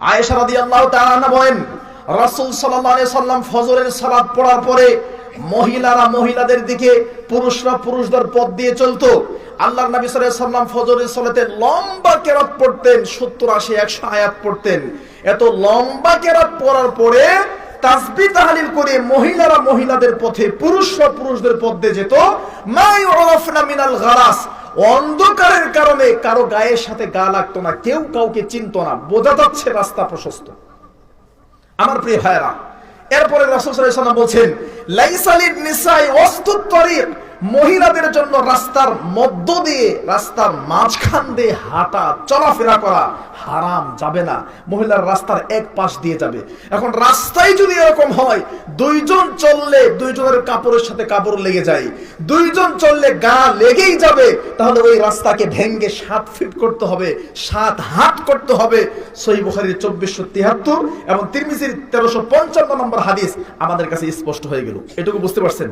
আয়েশা রাদিয়াল্লাহু তাআলা বলেন, রাসূল সাল্লাল্লাহু আলাইহি সাল্লাম ফজরের সালাত পড়ার পরে মহিলারা মহিলাদের দিকে, পুরুষরা পুরুষদের পথ দিয়ে চলতো। আল্লাহর নবী সাল্লাল্লাহু আলাইহি সাল্লাম ফজরের সালাতে লম্বা কেরাত পড়তেন 70 80 100 আয়াত পড়তেন। এত লম্বা কেরাত পড়ার পরে তাসবি তাহলিল করে মহিলারা মহিলাদের পথে, পুরুষরা পুরুষদের পথ দিয়ে যেত, মা ইউরাফনা মিনাল গারাস অন্ধকারের কারণে কারও গায়ের সাথে গা লাগতো না, কেউ কাউকে চিনতো না। বোঝা যাচ্ছে রাস্তা প্রশস্ত। আমার প্রিয় ভাইরা এরপরে ওয়াসাল্লাম বলছেন লাইসালিন নিসাই ওয়াসতুত মহিলাদের জন্য রাস্তার মধ্য দিয়ে, রাস্তার মাঝখান দিয়ে হাঁটা, চলাফেরা করা হারাম, যাবে না। মহিলার রাস্তার এক পাশ দিয়ে যাবে। এখন রাস্তায় যদি এরকম হয় দুইজন চললে দুইজনের কাপড়ের সাথে কাপড় লেগে যায়। দুইজন চললে গা লেগেই যাবে। তাহলে ওই রাস্তাকে ভেঙ্গে সাত ফিট করতে হবে, সাত হাত করতে হবে। সই বুখারির চব্বিশশো তিয়াত্তর এবং তিরমিজির তেরোশো পঞ্চান্ন নম্বর হাদিস আমাদের কাছে স্পষ্ট হয়ে গেল। এটুকু বুঝতে পারছেন?